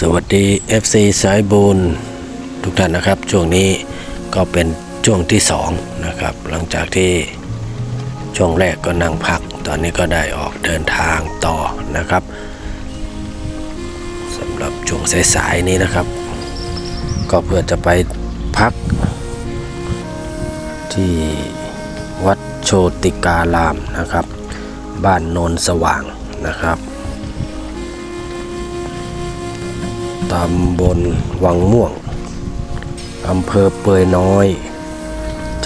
สวัสดี FC สายบุญทุกท่านนะครับ ช่วงนี้ก็เป็นช่วงที่2นะครับหลังจากที่ช่วงแรกก็นั่งพัก ตอนนี้ก็ได้ออกเดินทางต่อนะครับสำหรับช่วงสายๆนี้นะครับ ก็เพื่อจะไปพัก ที่วัดโชติการามนะครับ บ้านโนนสว่างนะครับ ตำบลวังม่วง อำเภอเปยน้อย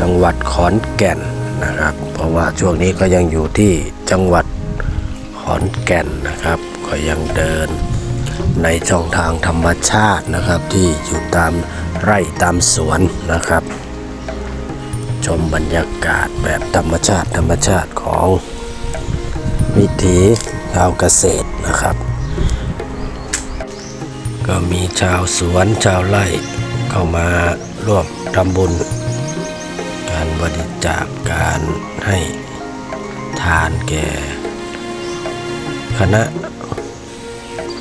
จังหวัดขอนแก่นนะครับ เพราะว่าช่วงนี้ก็ยังอยู่ที่จังหวัดขอนแก่นนะครับ ก็ยังเดินในช่องทางธรรมชาตินะครับ ที่อยู่ตามไร่ตามสวนนะครับ ชมบรรยากาศแบบธรรมชาติธรรมชาติของวิถีชาวเกษตรนะครับ ก็มีชาวสวนชาวไร่เข้ามาร่วมทำบุญ การบริจาคการให้ทานแก่ คณะ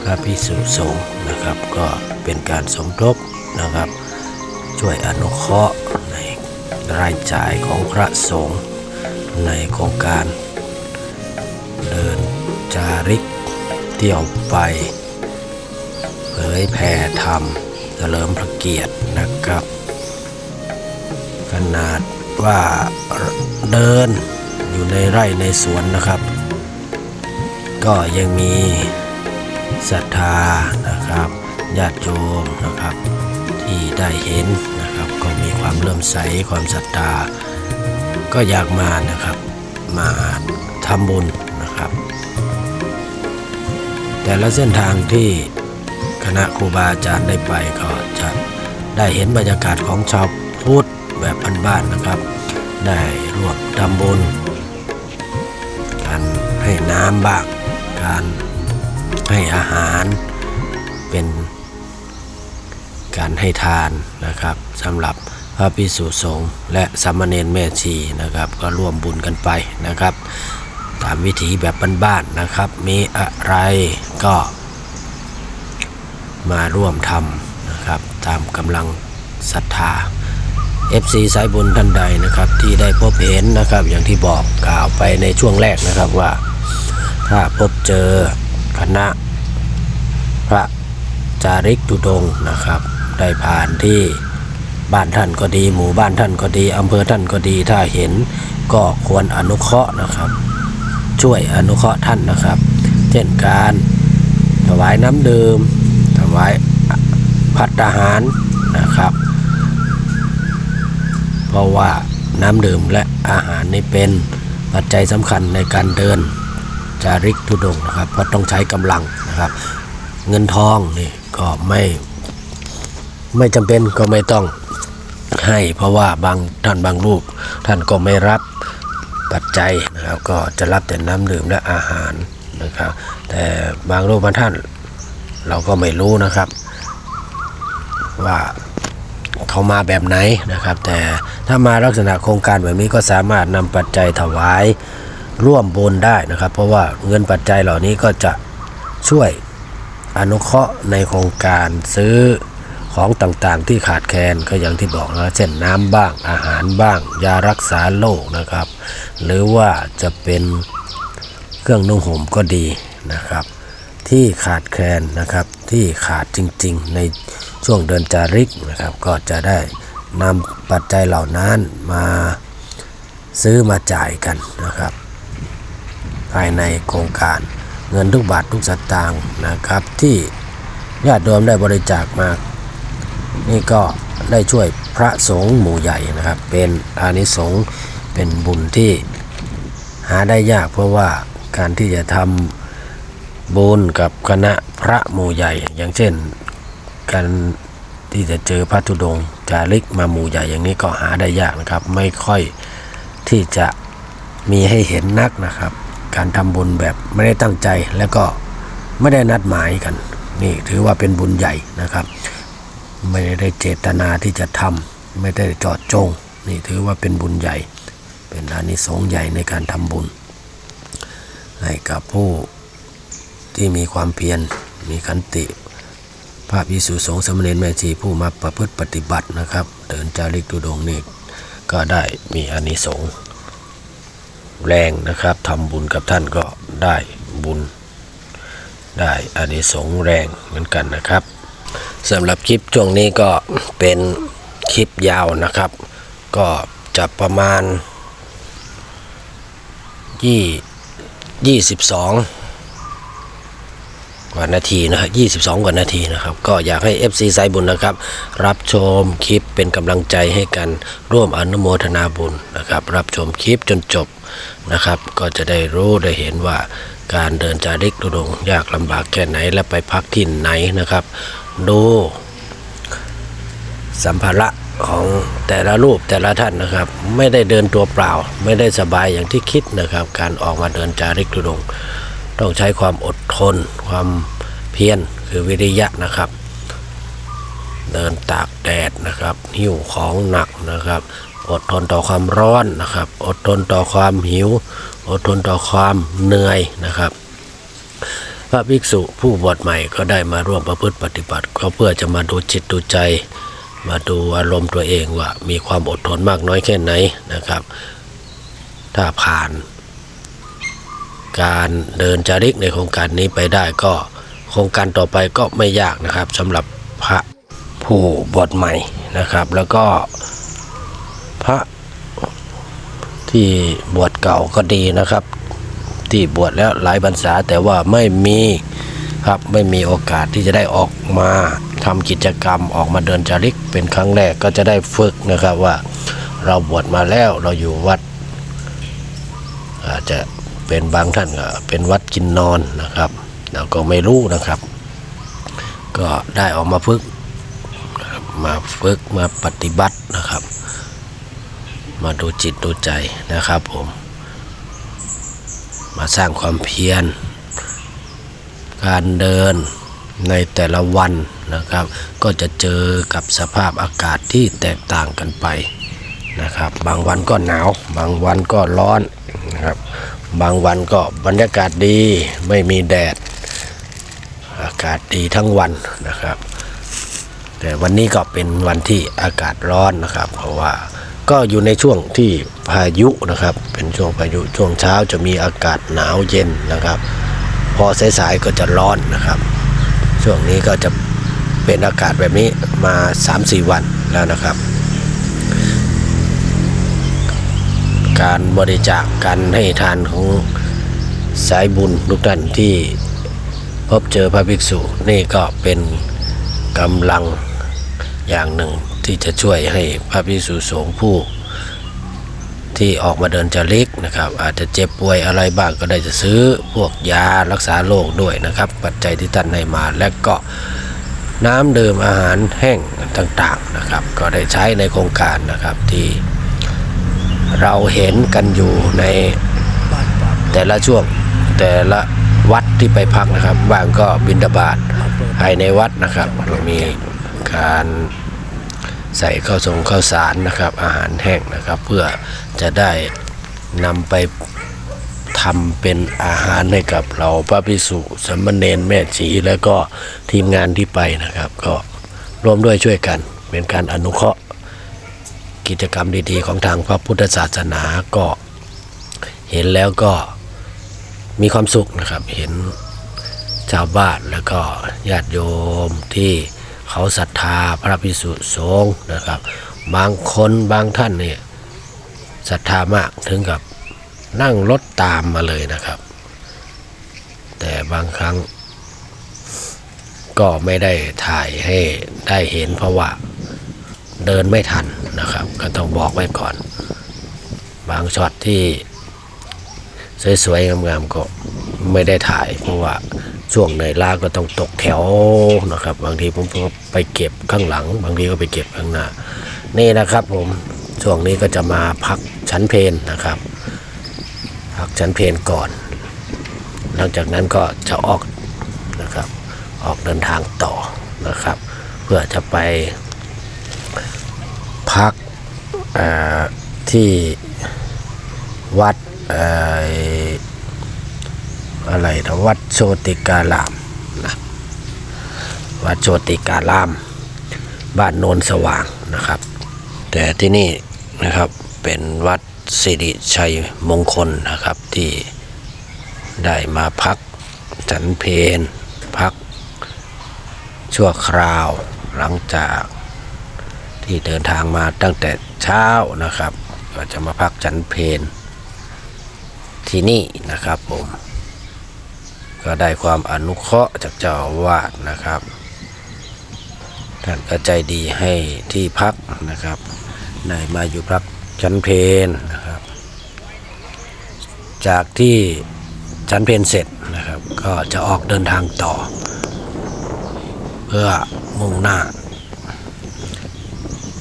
พระพิสุสงฆ์นะครับก็เป็นการสมทบนะครับ ช่วยอนุเคราะห์ในรายจ่ายของพระสงฆ์ในโครงการ เดินจาริกเที่ยวไป ยแผ่ธรรมเฉลิมพระเกียรตินะครับ ขนาดว่าเดินอยู่ในไร่ในสวนนะครับ ก็ยังมีศรัทธานะครับญาติโยมนะครับ ที่ได้เห็นนะครับ ก็มีความเลื่อมใสความศรัทธา ก็อยากมานะครับ มาทำบุญนะครับ แต่ละเส้นทางที่ คณะครูบาอาจารย์ได้ไปก็จะได้เห็นบรรยากาศของชาวพุทธแบบบ้านๆนะครับ ได้ร่วมทำบุญการให้น้ำบ้างการให้อาหารเป็นการให้ทานนะครับสำหรับพระภิกษุสงฆ์และสามเณรแม่ชีนะครับ ก็ร่วมบุญกันไปนะครับ ตามวิถีแบบบ้านๆนะครับ มีอะไรก็ มาร่วมทำนะครับตามกำลังศรัทธา FC สายบุญท่านใดนะครับที่ได้พบเห็นนะครับอย่างที่บอกกล่าวไปในช่วงแรกนะครับว่า ถ้าพบเจอคณะพระจาริกตุดงนะครับ ได้ผ่านที่บ้านท่านก็ดี หมู่บ้านท่านก็ดีอำเภอท่านก็ดีถ้าเห็นก็ควรอนุเคราะห์นะครับ ช่วยอนุเคราะห์ท่านนะครับ เช่นการถวายน้ำดื่ม วายพัตตาหารนะครับ เพราะว่าน้ำดื่มและอาหารนี่เป็นปัจจัยสำคัญในการเดินจาริกทุดงนะครับ เพราะต้องใช้กำลังนะครับ เงินทองนี่ก็ไม่ไม่จำเป็นก็ไม่ต้องให้เพราะว่าบางท่านบางรูป ท่านก็ไม่รับปัจจัยนะครับ ก็จะรับแต่น้ำดื่มและอาหารนะครับ แต่บางรูปบางท่าน เราก็ไม่รู้นะครับ ว่าเขามาแบบไหนนะครับ แต่ถ้ามาลักษณะโครงการแบบนี้ก็สามารถนำปัจจัยถวายร่วมบุญได้นะครับ เพราะว่าเงินปัจจัยเหล่านี้ก็จะช่วยอนุเคราะห์ในโครงการซื้อของต่างๆ ที่ขาดแคลนก็อย่างที่บอกนะเช่นน้ำบ้างอาหารบ้าง ยารักษาโรคนะครับ หรือว่าจะเป็นเครื่องนุ่งห่มก็ดีนะครับ ที่ขาดแคลนนะครับที่ขาดจริงๆ ในช่วงเดินจาริกนะครับ ก็จะได้นำปัจจัยเหล่านั้นมาซื้อมาจ่ายกันนะครับ ภายในโครงการเงินทุกบาททุกสตางค์นะครับ ที่ญาติโยมได้บริจาคมา นี่ก็ได้ช่วยพระสงฆ์หมู่ใหญ่นะครับ เป็นอานิสงส์เป็นบุญที่หาได้ยากเพราะว่าการที่จะทำ บุญกับคณะพระหมู่ใหญ่ อย่างเช่น การที่จะเจอพระธุดงจาริกมาหมู่ใหญ่อย่างนี้ก็หาได้ยากนะครับ ไม่ค่อยที่จะมีให้เห็นนักนะครับ การทำบุญแบบไม่ได้ตั้งใจแล้วก็ไม่ได้นัดหมายกัน นี่ถือว่าเป็นบุญใหญ่นะครับ ไม่ได้เจตนาที่จะทำไม่ได้จอดจง นี่ถือว่าเป็นบุญใหญ่ เป็นอานิสงส์ใหญ่ในการทำบุญให้กับผู้ ที่มีความเพียร มีขันติพระพิสุสงสมเณรแม่ชีผู้มาประพฤติปฏิบัตินะครับ เดินจาริกตุดงนี่ก็ได้มีอานิสงส์แรงนะครับทำบุญกับท่านก็ได้บุญ ได้อานิสงส์แรงเหมือนกันนะครับสำหรับคลิปช่วงนี้ก็เป็นคลิปยาวนะครับ ก็จะประมาณยี่ยี่สิบสอง กว่านาทีนะครับยี่สิบสองกว่านาทีนะครับ ก็อยากให้ FC สายบุญนะครับ รับชมคลิปเป็นกำลังใจให้กันร่วมอนุโมทนาบุญนะครับ รับชมคลิปจนจบนะครับ ก็จะได้รู้ได้เห็นว่าการเดินจาริกตุดงยากลำบากแค่ไหนและไปพักที่ไหนนะครับ ดูสัมภาระของแต่ละรูปแต่ละท่านนะครับ ไม่ได้เดินตัวเปล่า ไม่ได้สบายอย่างที่คิดนะครับ การออกมาเดินจาริกทุดง ต้องใช้ความอดทน ความเพียรคือวิริยะนะครับ เดินตากแดดนะครับ หิ้วของหนักนะครับ อดทนต่อความร้อนนะครับ อดทนต่อความหิว อดทนต่อความเหนื่อยนะครับ พระภิกษุผู้บวชใหม่ก็ได้มาร่วมประพฤติปฏิบัติ ก็เพื่อจะมาดูจิตดูใจ มาดูอารมณ์ตัวเองว่า มีความอดทนมากน้อยแค่ไหนนะครับ ถ้าผ่าน การเดินจาริกในโครงการนี้ไปได้ก็โครงการต่อไปก็ไม่ยากนะครับสำหรับพระผู้บวชใหม่นะครับ แล้วก็พระที่บวชเก่าก็ดีนะครับ ที่บวชแล้วหลายพรรษาแต่ว่าไม่มีครับไม่มีโอกาสที่จะได้ออกมาทำกิจกรรมออกมาเดินจาริกเป็นครั้งแรกก็จะได้ฝึกนะครับว่าเราบวชมาแล้วเราอยู่วัดอาจจะ เป็นบางท่านก็เป็นวัดกินนอนนะครับเราก็ไม่รู้นะครับ ก็ได้ออกมาฝึกนมาฝึกมาปฏิบัตินะครับ มาดูจิตดูใจนะครับผม มาสร้างความเพียร การเดินในแต่ละวันนะครับ ก็จะเจอกับสภาพอากาศที่แตกต่างกันไปนะครับ บางวันก็หนาว บางวันก็ร้อนนะครับ บางวันก็บรรยากาศดีไม่มีแดด อากาศดีทั้งวันนะครับ แต่วันนี้ก็เป็นวันที่อากาศร้อนนะครับ เพราะว่าก็อยู่ในช่วงที่พายุนะครับ เป็นช่วงพายุช่วงเช้าจะมีอากาศหนาวเย็นนะครับ พอสายๆก็จะร้อนนะครับ ช่วงนี้ก็จะเป็นอากาศแบบนี้มา 3-4 วันแล้วนะครับ การบริจาคการให้ทานของสายบุญทุกท่านที่พบเจอพระภิกษุนี่ก็เป็นกำลังอย่างหนึ่งที่จะช่วยให้พระภิกษุสงฆ์ผู้ ที่ออกมาเดินจริกนะครับ อาจจะเจ็บป่วยอะไรบ้างก็ได้จะซื้อพวกยารักษาโรคด้วยนะครับ ปัจจัยที่ท่านให้มาและก็น้ำดื่มอาหารแห้งต่างๆนะครับ ก็ได้ใช้ในโครงการนะครับที่ เราเห็นกันอยู่ในแต่ละช่วงแต่ละวัดที่ไปพักนะครับบางก็บินดาบาตภายในวัดนะครับเรามีการใส่ข้าวทรงข้าวสารนะครับ อาหารแห้งนะครับ เพื่อจะได้นำไปทำเป็นอาหารให้กับเราพระภิกษุสามเณรแม่ชีแล้วก็ทีมงานที่ไปนะครับ ก็ร่วมด้วยช่วยกันเป็นการอนุเคราะห์ กิจกรรมดีๆ ของทางพระพุทธศาสนาก็เห็นแล้วก็มีความสุขนะครับ เห็นชาวบ้านแล้วก็ญาติโยมที่เขาศรัทธาพระภิกษุสงฆ์นะครับ บางคนบางท่านเนี่ยศรัทธามากถึงกับนั่งรถตามมาเลยนะครับ แต่บางครั้งก็ไม่ได้ถ่ายให้ได้เห็นเพราะว่า เดินไม่ทันนะครับ ก็ต้องบอกไว้ก่อน บางช็อตที่สวยๆงามๆก็ไม่ได้ถ่าย เพราะว่าช่วงเหนื่อยล้าก็ต้องตกแถวนะครับ บางทีผมก็ไปเก็บข้างหลัง บางทีก็ไปเก็บข้างหน้า นี่นะครับผมช่วงนี้ก็จะมาพักชั้นเพนนะครับ พักชั้นเพนก่อน หลังจากนั้นก็จะออกนะครับ ออกเดินทางต่อนะครับ เพื่อจะไป ที่วัดอะไรนะวัดโชติการามนะววัดโชติการาม บ้านโนนสว่างนะครับ แต่ที่นี่นะครับเป็นวัดสิริชัยมงคลนะครับที่ได้มาพักฉันเพนพัก ชั่วคราวหลังจากที่เดินทางมาตั้งแต่ เช้านะครับ ก็จะมาพักฉันเพนที่นี่นะครับผม ก็ได้ความอนุเคราะห์จากเจ้าวาสนะครับ ท่านก็ใจดีให้ที่พักนะครับได้มาอยู่พักชั้นเพนนะครับ จากที่ชั้นเพนเสร็จนะครับ ก็จะออกเดินทางต่อ เพื่อมุ่งหน้า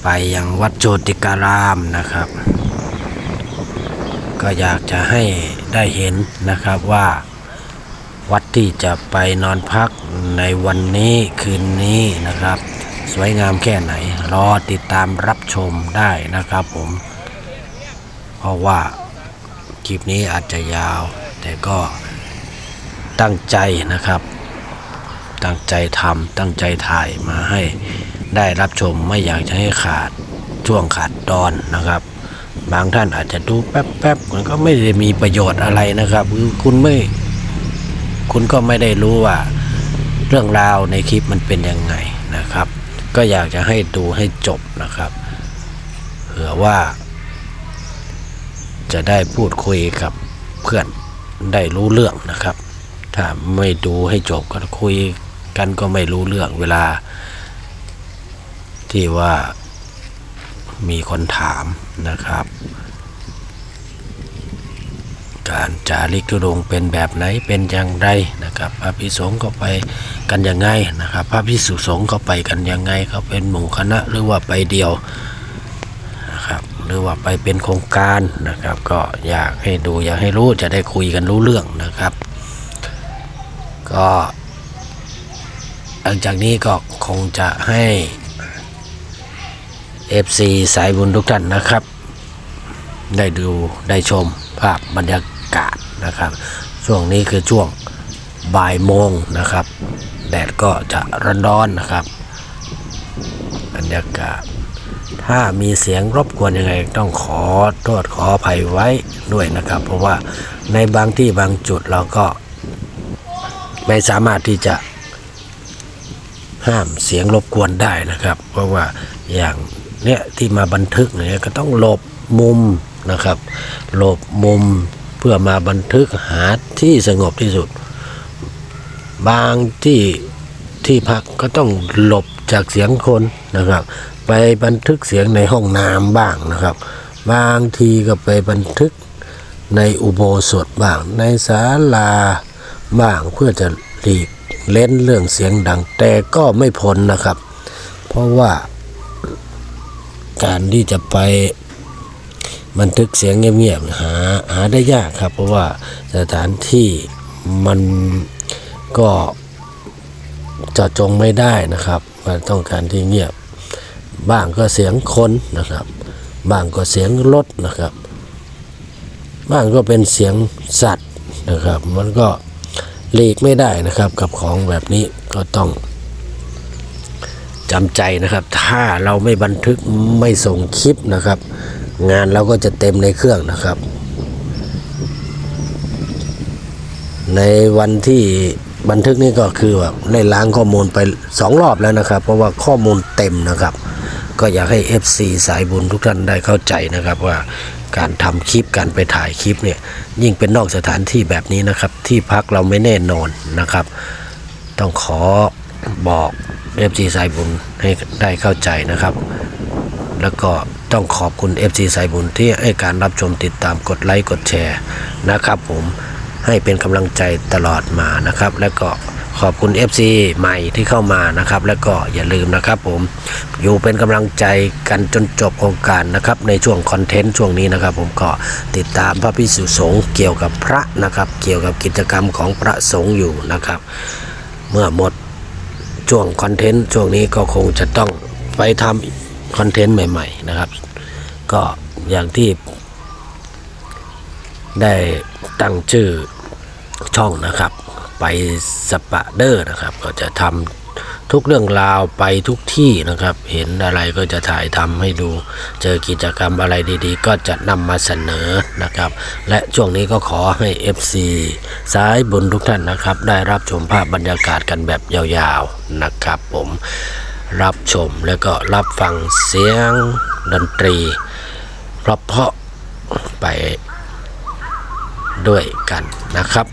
ไปยังวัดโจติการามนะครับ ก็อยากจะให้ได้เห็นนะครับว่าวัดที่จะไปนอนพักในวันนี้คืนนี้นะครับ สวยงามแค่ไหน รอติดตามรับชมได้นะครับผม เพราะว่าคลิปนี้อาจจะยาว แต่ก็ตั้งใจนะครับ ตั้งใจทำตั้งใจถ่ายมาให้ ได้รับชมไม่อยากจะให้ขาดช่วงขาดตอนนะครับ บางท่านอาจจะดูแป๊บๆมันก็ไม่ได้มีประโยชน์อะไรนะครับคือคุณไม่ คุณก็ไม่ได้รู้ว่า เรื่องราวในคลิปมันเป็นยังไงนะครับ ก็อยากจะให้ดูให้จบนะครับเผื่อว่า จะได้พูดคุยกับเพื่อนได้รู้เรื่องนะครับ ถ้าไม่ดูให้จบก็คุยกันก็ไม่รู้เรื่องเวลา ที่ว่ามีคนถามนะครับ การจาริกธุดงเป็นแบบไหนเป็นอย่างไรนะครับ พระภิษสงฆ์ก็ไปกันยังไงนะครับ พระภิกษุสงฆ์ก็ไปกันยังไงเขาเป็นหมู่คณะหรือว่าไปเดียวนะครับหรือว่าไปเป็นโครงการนะครับ ก็อยากให้ดูอยากให้รู้จะได้คุยกันรู้เรื่องนะครับ ก็หลังจากนี้ก็คงจะให้ FC สายบุญทุกท่านนะครับ ได้ดูได้ชมภาพบรรยากาศนะครับ ช่วงนี้คือช่วงบ่ายโมงนะครับ แดดก็จะร้อนๆนะครับ บรรยากาศ ถ้ามีเสียงรบกวนยังไงต้องขอโทษขออภัยไว้ด้วยนะครับ เพราะว่าในบางที่บางจุดเราก็ไม่สามารถที่จะห้ามเสียงรบกวนได้นะครับ เพราะว่าอย่าง เนี้ยที่มาบันทึกเนี่ยก็ต้องหลบมุมนะครับหลบมุมเพื่อมาบันทึกหาที่สงบที่สุด บางที่ที่พักก็ต้องหลบจากเสียงคนนะครับ ไปบันทึกเสียงในห้องน้ำบ้างนะครับ บางทีก็ไปบันทึกในอุโบสถบ้างในศาลาบ้างเพื่อจะหลีกเล่นเรื่องเสียงดังแต่ก็ไม่พ้นนะครับ เพราะว่า การที่จะไปบันทึกเสียงเงียบๆหาหาได้ยากครับ เพราะว่าสถานที่มันก็จาะจงไม่ได้นะครับมันต้องการที่เงียบ บ้างก็เสียงคนนะครับ บ้างก็เสียงรถนะครับ บ้างก็เป็นเสียงสัตว์นะครับ มันก็หลีกไม่ได้นะครับกับของแบบนี้ก็ต้อง จำใจนะครับ ถ้าเราไม่บันทึกไม่ส่งคลิปนะครับ งานเราก็จะเต็มในเครื่องนะครับ ในวันที่บันทึกนี่ก็คือแบบได้ล้างข้อมูลไปสองรอบแล้วนะครับ เพราะว่าข้อมูลเต็มนะครับ ก็อยากให้ FC สายบุญทุกท่านได้เข้าใจนะครับว่าการทำคลิปการไปถ่ายคลิปเนี่ยยิ่งเป็นนอกสถานที่แบบนี้นะครับ ที่พักเราไม่แน่นอนนะครับ ต้องขอ บอกเอฟซีสายบุญให้ได้เข้าใจนะครับ แล้วก็ต้องขอบคุณ FC สายบุญที่ให้การรับชมติดตามกดไลค์กดแชร์นะครับผมให้เป็นกำลังใจตลอดมานะครับ แล้วก็ขอบคุณ FC ใหม่ที่เข้ามานะครับ แล้วก็อย่าลืมนะครับผมอยู่เป็นกำลังใจกันจนจบโครงการนะครับในช่วงคอนเทนต์ช่วงนี้นะครับ ผมก็ติดตามพระพิสุสงฆ์เกี่ยวกับพระนะครับ เกี่ยวกับกิจกรรมของพระสงฆ์อยู่นะครับ เมื่อหมด ช่วงคอนเทนต์ช่วงนี้ก็คงจะต้องไปทำคอนเทนต์ใหม่ๆนะครับ ก็อย่างที่ได้ตั้งชื่อช่องนะครับ ไปสปะเดอร์นะครับ ก็จะทำ ทุกเรื่องราวไปทุกที่นะครับ เห็นอะไรก็จะถ่ายทำให้ดู เจอกิจกรรมอะไรดีๆ ก็จะนำมาเสนอนะครับ และช่วงนี้ก็ขอให้ FC สายบุญทุกท่านนะครับ ได้รับชมภาพบรรยากาศกันแบบยาวๆนะครับผมรับชมแล้วก็รับฟังเสียงดนตรีเพราะๆไปด้วยกันนะครับ